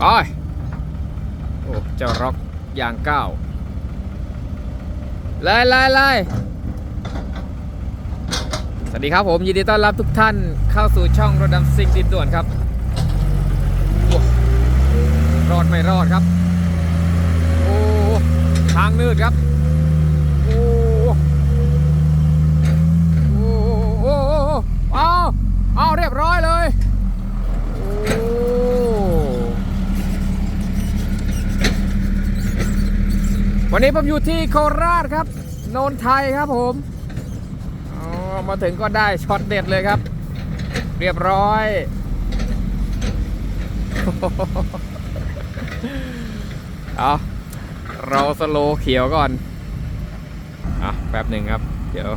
ไปโอ้เจ้าร็อกยางก้าวไล่ไล่ไล่สวัสดีครับผมยินดีต้อนรับทุกท่านเข้าสู่ช่องรถดำซิ่งดินด่วนครับรอดไม่รอดครับ โอ้ทางนืดครับ โอ้โอ้โอ้โอ้เอาเอาเรียบร้อยเลย โอ้ วันนี้ผมอยู่ที่โคราชครับ โนนไทยครับผมอ๋อมาถึงก็ได้ช็อตเด็ดเลยครับ เรียบร้อย เอาเราสโลเขียวก่อนอะแป๊บหนึ่งครับ เดี๋ยว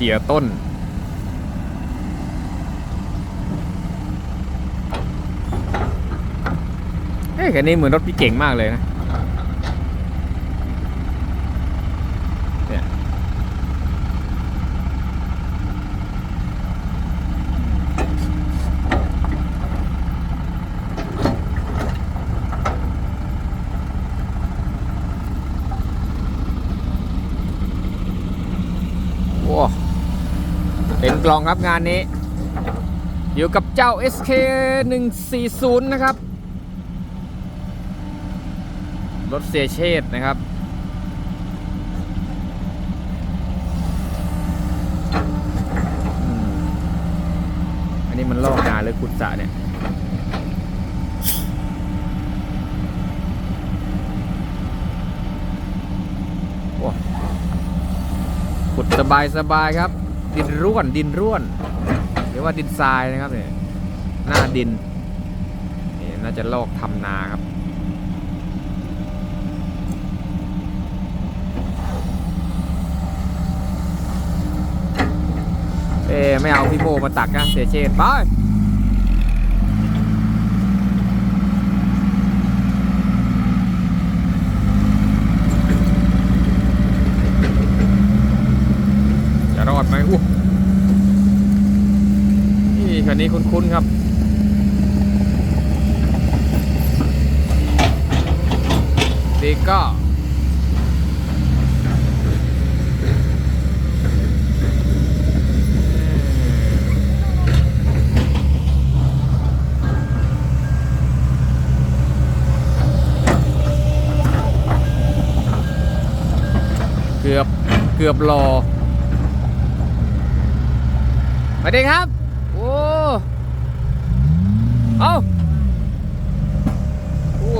สียต้น เฮ้ยคันนี้เหมือนรถพี่เก่งมากเลยนะ เนี่ย โอ้เป็นก ล่องครับงานนี้ อยู่กับเจ้า SK 140 นะครับ รถเสียเชษฐ์นะครับ อันนี้มันลอกนาหรือขุดสะเนี่ยโอ้ขุดสบายสบายครับ ดินร่วนดินร่วนหรือว่าดินทรายนะครับเนี่ยหน้าดินนี่น่าจะลอกทำนาครับเอ๊ไม่เอาพี่โมมาตักนะเสียเชษไปจะรอดไหมอู้ นี้คุ้นๆครับ ดีก็ เกือบ เกือบรอสวัสดีครับ เอาโอ้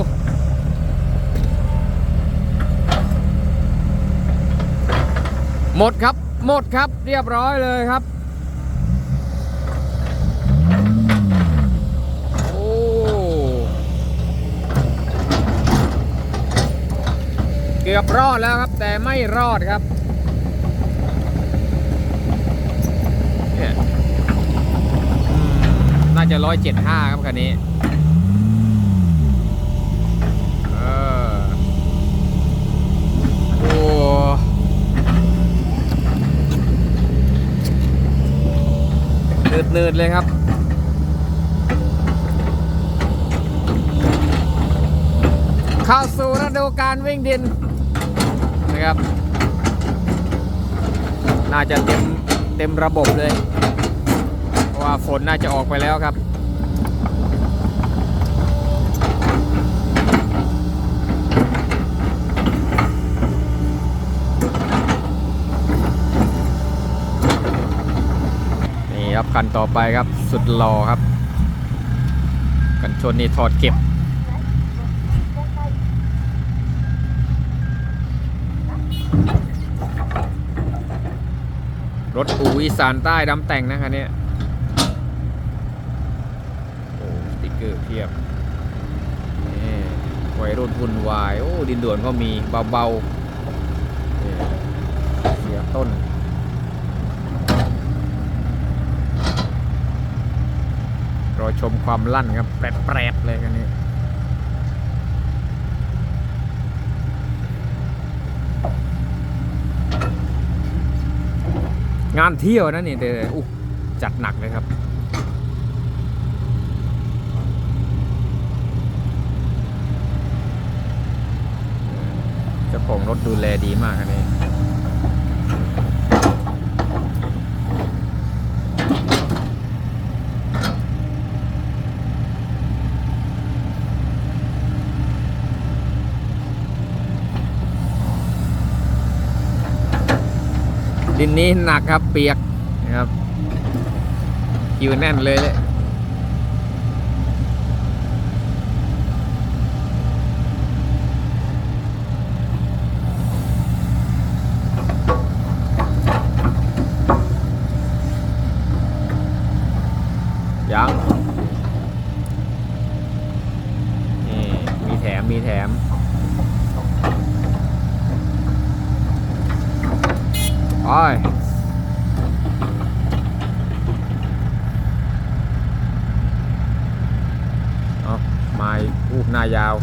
หมดครับ หมดครับ เรียบร้อยเลยครับ โอ้ เกือบรอดแล้วครับ แต่ไม่รอดครับเนี่ยอืมน่า จะร้อยเจ็ดห้าครับคันนี้เออโอ้เนืดๆเลยครับเข้าสู่ฤดูการวิ่งดินนะครับ น่าจะเต็มเต็มระบบเลย เพราะว่าฝนน่าจะออกไปแล้วครับ นี่ คันต่อไปครับ สุดหล่อครับ กันชนนี่ถอดเก็บ รถอูอีสานใต้ดำแต่งนะคันเนี้ยโอ้สติ๊กเกอร์เพียบนี่วัยรุ่นหุ่นวาย โอ้ ดินด่วนก็มีเบาๆเสียต้น ชมความลั่นครับแปรบๆเลยอันนี้งานเที่ยวนะนี่แต่จัดหนักเลยครับ เจ้าของรถดูแลดีมากอันนี้ ดินนี้หนักครับเปียกนะครับคิวแน่นเลยเลยยังนี่มีแถมมีแถม ไปเอาไม้อูบหน้ายาว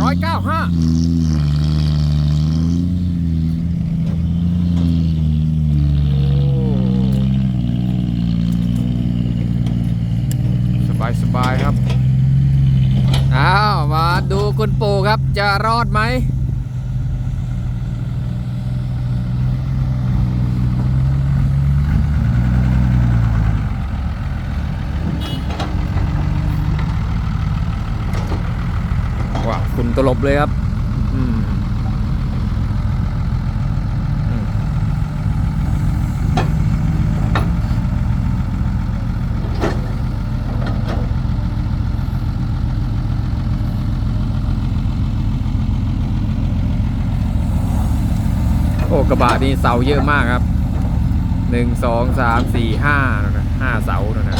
ร้อยเก้าห้าส บายครับอ้าวมาดูคุณปู่ครับจะรอดไหมว้าคุณตลบเลยครับ อืมโอ้กระบะนี่เสาเยอะมากครับหนึ่งสองสามสี่ห้าห้าเสานะนะ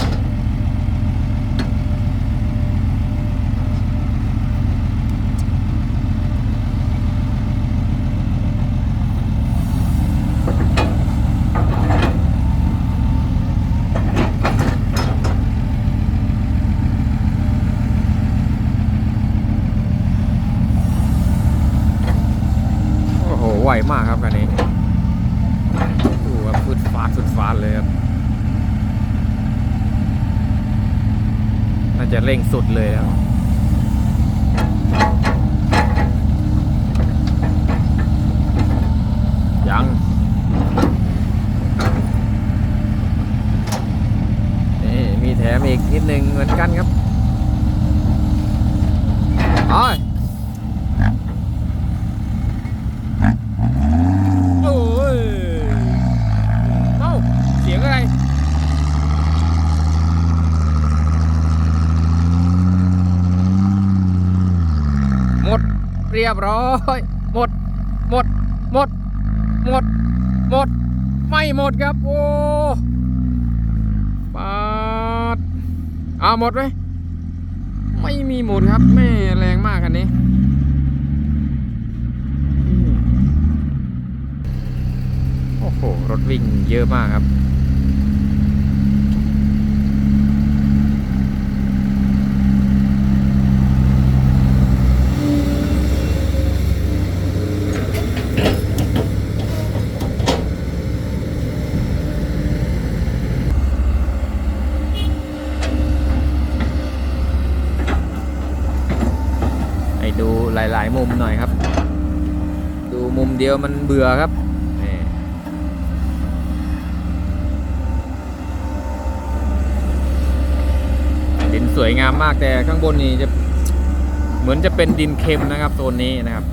โอ้โห ไวมากครับคันนี้ดูครับฟืดฟาดฟืดฟาดเลยครับาจะเร่งสุดเลยครับยังนี่มีแถมอีกนิดนึงเหมือนกันครับโอ้ย โอ้ยเอ้าเสียงอะไร หมด เรียบร้อย หมด หมด หมด หมด หมด ไม่หมดครับ โอ้ปาดอ่าหมดไหมไม่มีหมดครับแม่แรงมากคันนี้โอ้โห รถวิ่งเยอะมากครับ ใหลาย ๆ มุมหน่อยครับ ดูมุมเดียวมันเบื่อครับดินสวยงามมากแต่ข้างบนนี้จะเหมือนจะเป็นดินเค็มนะครับโซนนี้นะครับ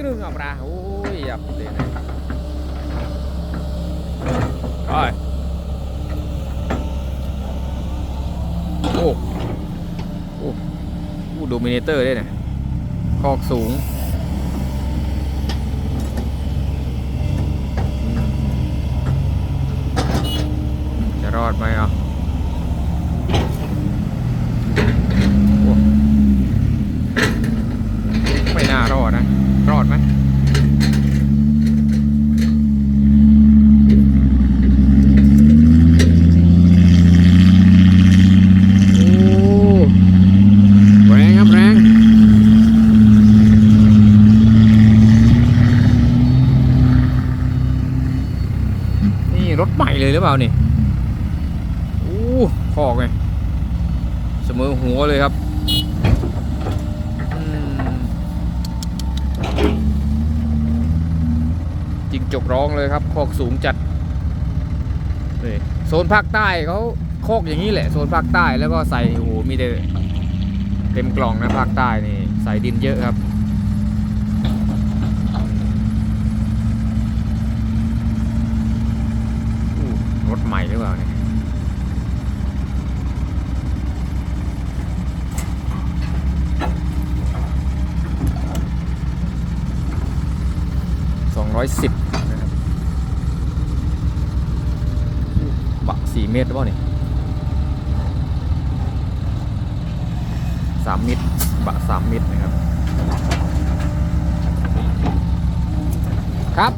อ นึ่งเอาปลาโอ้ยยับเลยนะไปโอ้โอ้โอ้โดมิเนเตอร์ด้วยเนี่ยคอก สูง จะรอดไหมอะโอ้ไม่น่ารอดนะ รอดไหมโอ้แรงครับแรง นี่รถใหม่เลยห รือเปล่านี่โอ้คอกไงเสมอหัวเลยครับอืมจิงจกร้องเลยครับ คอกสูงจัดนี่โซนภาคใต้เขาโคอกอย่างนี้แหละ โซนภาคใต้แล้วก็ใส่โอ้โหมีแต่เต็มกล่องนะภาคใต้นี่ ใส่ดินเยอะครับ อู้รถ ใหม่หรือเปล่าเนี่ยสองร้อยสิบนะครับอู้บะสี่เมตรหรือเปล่าเนี่ยสามเมตรบะสามเมตรนะครับ ครับ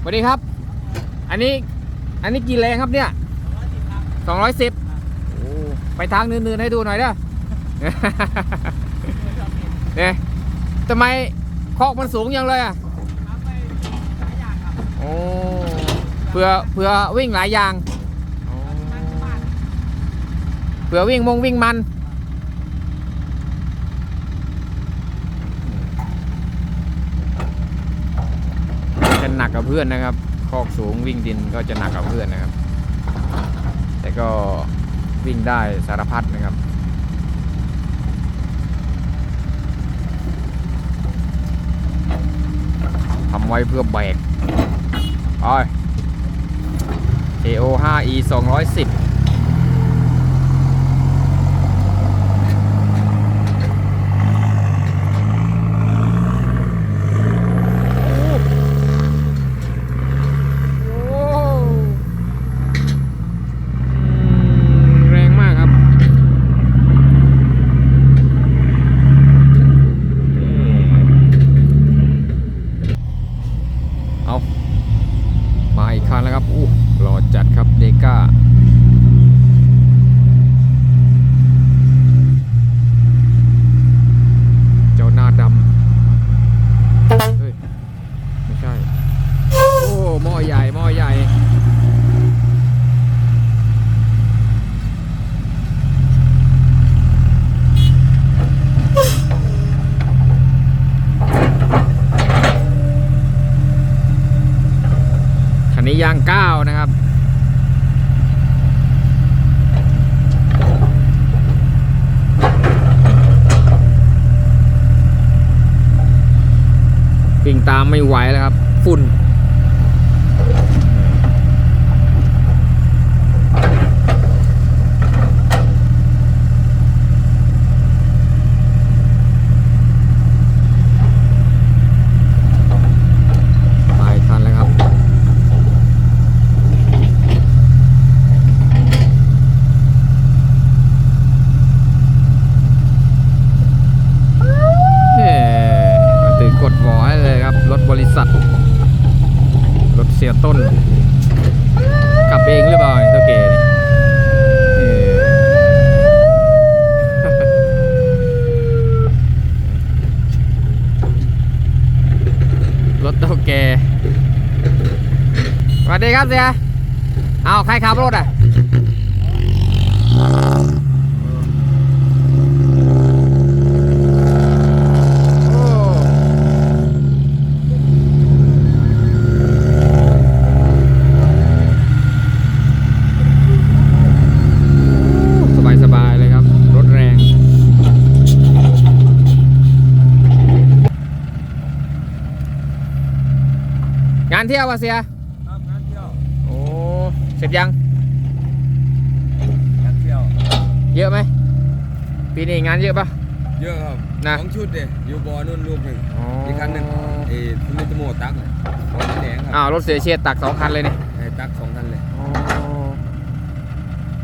สวัสดีครับ อันนี้ อันนี้กี่แรงครับเนี่ยสองร้อยสิบไปทางเนินๆให้ดูหน่อยเด้อเนี่ยทำไมคอกมันสูงยังเลยอะโอ้เผื่อเผื่อวิ่งหลายอย่างอ๋อเผื่อวิ่งมงวิ่งมันจะหนักกับเพื่อนนะครับ คอกสูงวิ่งดินก็จะหนักกว่าเพื่อนนะครับ แต่ก็วิ่งได้สารพัดนะครับทำไว้เพื่อแบกไป AO 5 E 210โอ้อืมแรงมากครับนี่เอา มาอีกคันแล้วครับ อู้หล่อจัดครับเดก้า เจ้าหน้าดำ เฮ้ย ไม่ใช่ โอ้หม้อใหญ่หม้อใหญ่ คันนี้ยางก้าวนะครับ วิ่งตาม ไม่ไหวแล้วครับ ฝุ่น ตายคันแล้วครับ แหม่มาถึงกดหวอให้เลยครับ รถบริษัท รถเสียต้น กลับเองหรือเปล่าเนี่ยเท่าเก๋เนี่ยเออร ถเท่าแกสวัสดีครับเสียเอาใครขับรถอะ โอ้สบายสบายๆเลยครับ รถแรง คานเที่ยววะเสียครับงานเที่ยวโอ้เสร็จยังงานเที่ยว เยอะไหมปีนี้งานเยอะปะเยอะครับนะสองชุดเดียอยู่บอนู่นลูกหนึ่งอ๋ออีอีกคันหนึ่งเอสมิตโมตักเลยบอลแดงคอ้ารับวรถเสียเชียตักสองคันเลยนี่ให้ตักสองคันเลยโอ้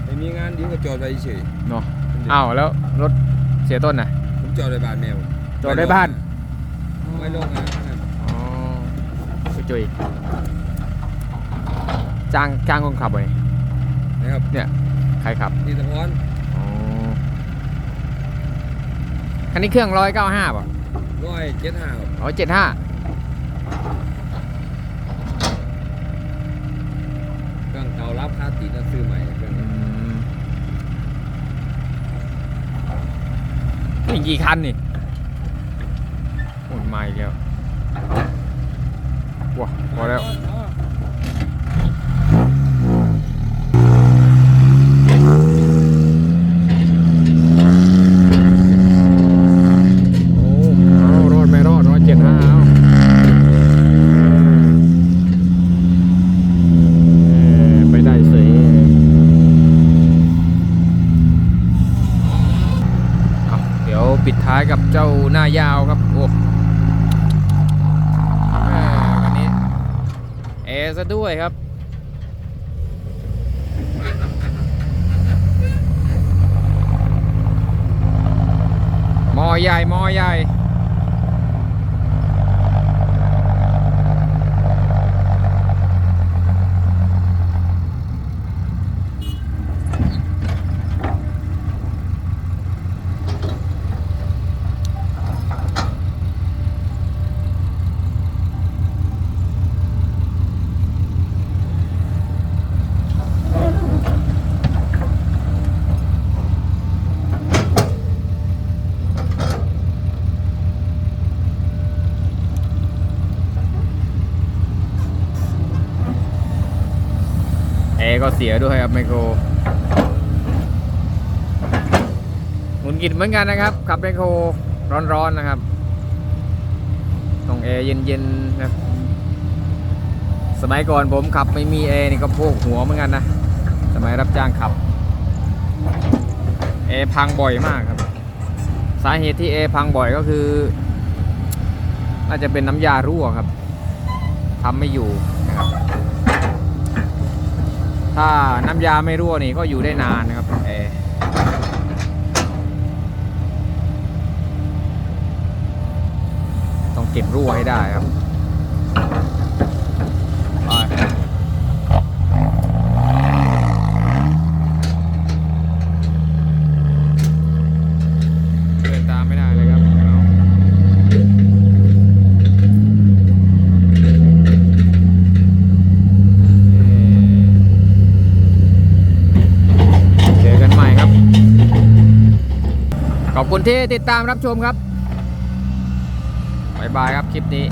ไม่มีงานเดียวก็จอดไว้เฉยเนาะอ้าวแล้วรถเสียต้นน่ะผมจอดไว้บ้านแมวจอดไว้บ้านไม่ลงนะนั่นอ๋อไป จุยจ้างจ้างคนขับไว้นะครับเนี่ยใครขับที่ตะพอนอ๋อคันนี้เครื่องร้อยเก้าห้าป่ะร้อยเจ็ดห้าครับร้อยเจ็ดห้าเครื่องเก่ารับค่าติดแล้วซื้อใหม่เครื่องนี้นี่กี่คันนี่โอ้ยมาอีกแล้ว ว้าพอแล้วโอ้รอดไม่รอดร้อยเจ็ดห้าเอาเอ่ได้สียเอาเดี๋ยวปิดท้ายกับเจ้าหน้ายาวครับ โอ้แม่คันนี้แอร์ ซะด้วยครับ มอใหญ่ มอใหญ่ ก็เสียด้วยครับไมโครหมุนกิดเหมือนกันนะครับขับไมโครร้อนๆนะครับต้องแอร์เย็นๆนะครับสมัยก่อนผมขับไม่มีแอร์นี่ก็โพกหัวเหมือนกันนะสมัยรับจ้างขับแอร์พังบ่อยมากครับ สาเหตุที่แอร์พังบ่อยก็คือน่าจะเป็นน้ำยารั่วครับทำไม่อยู่ ถ้าน้ำยาไม่รั่วนี่ก็อยู่ได้นานนะครับแอร์ต้องเก็บรั่วให้ได้ครับไปเดินตามไม่ได้เลยครับเอาเจอกันใหม่ครับ ขอบคุณ ที่ติดตามรับชมครับบายบายครับคลิปนี้